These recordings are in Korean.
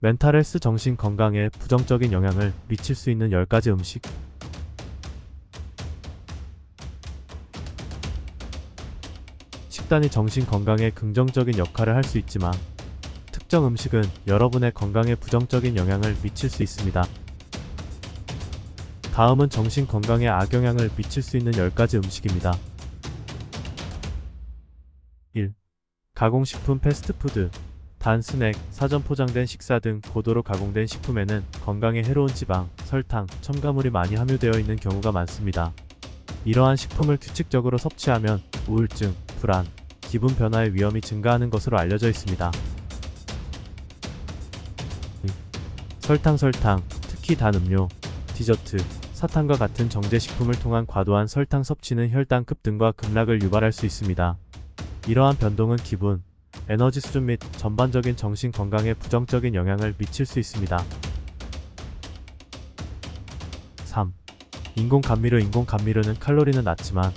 멘탈 헬스 정신 건강에 부정적인 영향을 미칠 수 있는 10가지 음식. 식단이 정신 건강에 긍정적인 역할을 할 수 있지만 특정 음식은 여러분의 건강에 부정적인 영향을 미칠 수 있습니다. 다음은 정신 건강에 악영향을 미칠 수 있는 10가지 음식입니다. 1. 가공식품 패스트푸드 단 스낵, 사전 포장된 식사 등 고도로 가공된 식품에는 건강에 해로운 지방, 설탕, 첨가물이 많이 함유되어 있는 경우가 많습니다. 이러한 식품을 규칙적으로 섭취하면 우울증, 불안, 기분 변화의 위험이 증가하는 것으로 알려져 있습니다. 설탕 설탕, 특히 단 음료, 디저트, 사탕과 같은 정제식품을 통한 과도한 설탕 섭취는 혈당 급 등과 급락을 유발할 수 있습니다. 이러한 변동은 기분, 에너지 수준 및 전반적인 정신 건강에 부정적인 영향을 미칠 수 있습니다. 3. 인공 감미료 인공 감미료는 칼로리는 낮지만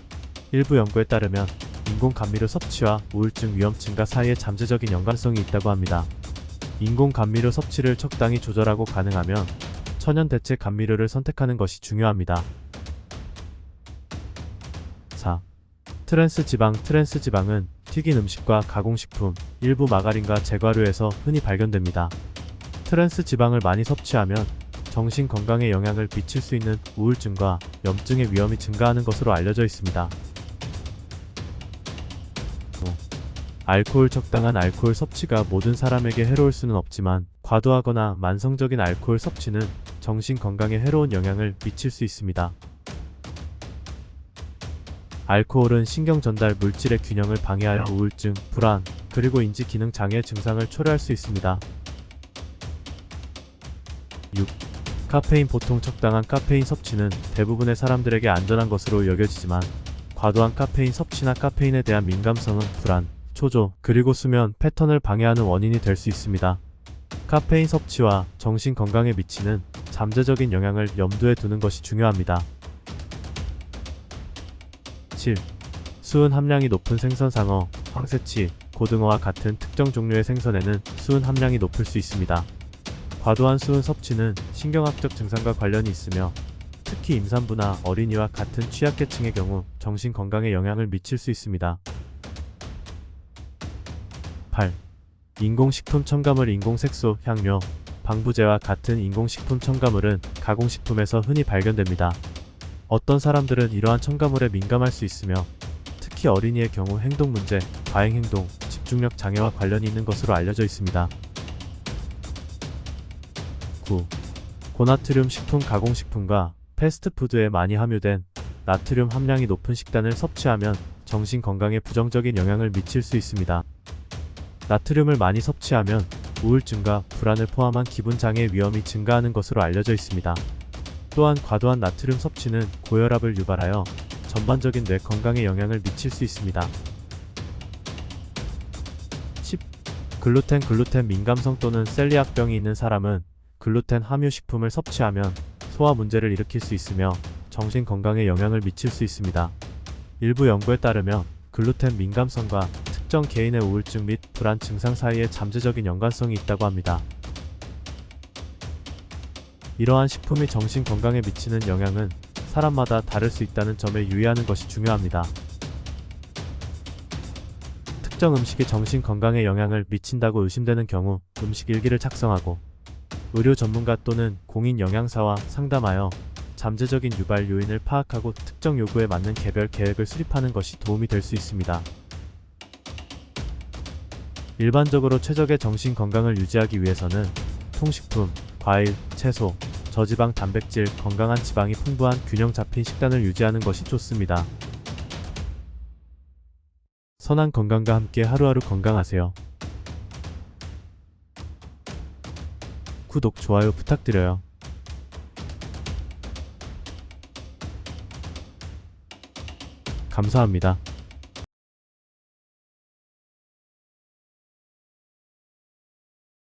일부 연구에 따르면 인공 감미료 섭취와 우울증 위험 증가 사이에 잠재적인 연관성이 있다고 합니다. 인공 감미료 섭취를 적당히 조절하고 가능하면 천연 대체 감미료를 선택하는 것이 중요합니다. 4. 트랜스 지방 트랜스 지방은 튀긴 음식과 가공식품, 일부 마가린과 제과류에서 흔히 발견됩니다. 트랜스 지방을 많이 섭취하면 정신 건강에 영향을 미칠 수 있는 우울증과 염증의 위험이 증가하는 것으로 알려져 있습니다. 5. 알코올 적당한 알코올 섭취가 모든 사람에게 해로울 수는 없지만 과도하거나 만성적인 알코올 섭취는 정신 건강에 해로운 영향을 미칠 수 있습니다. 알코올은 신경 전달 물질의 균형을 방해하여 우울증, 불안, 그리고 인지 기능 장애 증상을 초래할 수 있습니다. 6. 카페인 보통 적당한 카페인 섭취는 대부분의 사람들에게 안전한 것으로 여겨지지만 과도한 카페인 섭취나 카페인에 대한 민감성은 불안, 초조, 그리고 수면 패턴을 방해하는 원인이 될 수 있습니다. 카페인 섭취와 정신 건강에 미치는 잠재적인 영향을 염두에 두는 것이 중요합니다. 7. 수은 함량이 높은 생선 상어, 황새치, 고등어와 같은 특정 종류의 생선에는 수은 함량이 높을 수 있습니다. 과도한 수은 섭취는 신경학적 증상과 관련이 있으며 특히 임산부나 어린이와 같은 취약계층의 경우 정신 건강에 영향을 미칠 수 있습니다. 8. 인공식품 첨가물 인공색소, 향료, 방부제와 같은 인공식품 첨가물은 가공식품에서 흔히 발견됩니다. 어떤 사람들은 이러한 첨가물에 민감할 수 있으며 특히 어린이의 경우 행동 문제, 과잉 행동, 집중력 장애와 관련이 있는 것으로 알려져 있습니다. 9. 고나트륨 식품 가공식품과 패스트푸드에 많이 함유된 나트륨 함량이 높은 식단을 섭취하면 정신 건강에 부정적인 영향을 미칠 수 있습니다. 나트륨을 많이 섭취하면 우울증과 불안을 포함한 기분 장애 위험이 증가하는 것으로 알려져 있습니다. 또한 과도한 나트륨 섭취는 고혈압을 유발하여 전반적인 뇌 건강에 영향을 미칠 수 있습니다. 10. 글루텐 글루텐 민감성 또는 셀리악병이 있는 사람은 글루텐 함유 식품을 섭취하면 소화 문제를 일으킬 수 있으며 정신 건강에 영향을 미칠 수 있습니다. 일부 연구에 따르면 글루텐 민감성과 특정 개인의 우울증 및 불안 증상 사이에 잠재적인 연관성이 있다고 합니다. 이러한 식품이 정신 건강에 미치는 영향은 사람마다 다를 수 있다는 점에 유의하는 것이 중요합니다. 특정 음식이 정신 건강에 영향을 미친다고 의심되는 경우 음식 일기를 작성하고 의료 전문가 또는 공인 영양사와 상담하여 잠재적인 유발 요인을 파악하고 특정 요구에 맞는 개별 계획을 수립하는 것이 도움이 될 수 있습니다. 일반적으로 최적의 정신 건강을 유지하기 위해서는 통식품, 과일, 채소, 저지방 단백질, 건강한 지방이 풍부한 균형 잡힌 식단을 유지하는 것이 좋습니다. 선한 건강과 함께 하루하루 건강하세요. 구독, 좋아요 부탁드려요. 감사합니다.